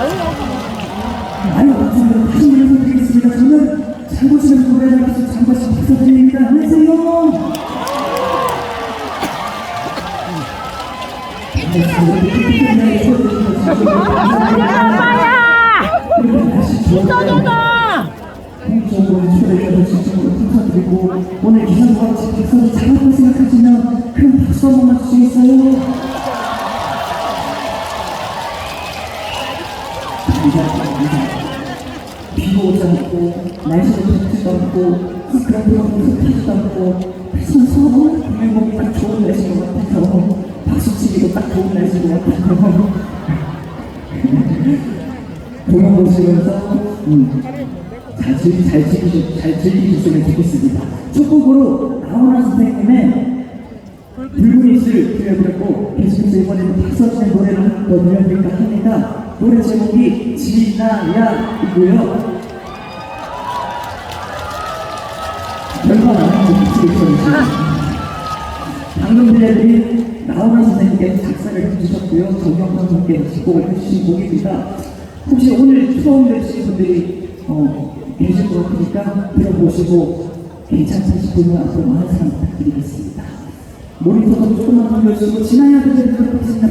아유, 감사합니다. 다시 말씀드리겠습니다. 저는 잘 보시는 노래를 장관씨 박사드립니다. 안녕하세요. 공적으로 초대해서 진심으로 감사드리고 오늘 기상과 같이 박수를 잘하고 생각하시면 비도 오지 않고 날씨도 덥지도 않고 그런 습하지도 않고 선서 공연곡이 딱 좋은 날씨인 것 같아서 박수치기도 딱 좋은 날씨인 것 같아서 공연 보시면서 음, 잘, 즐, 잘, 즐기셨, 잘 즐기셨으면 좋겠습니다. 첫 곡으로 나훈아 선생님의 붉은 이슬 들려드렸고 계속해서 이번에는 박서진의 노래를 한번더 들려드릴까 합니다. 노래 제목이 지나야이고요. 별거 나는 목소리 들어주세요. 방금 들려드린 나훈아 선생님께 작사를 해주셨고요. 정영선 선생님께 작곡을 해주신 곡입니다. 혹시 오늘 처음 뵙신 분들이 어, 계실 것 같으니까 들어보시고 괜찮다 싶으면 앞으로 많은 사랑 부탁드리겠습니다. 모니터도 조금만 돌려주시고 지나야 되는 것 같습니다.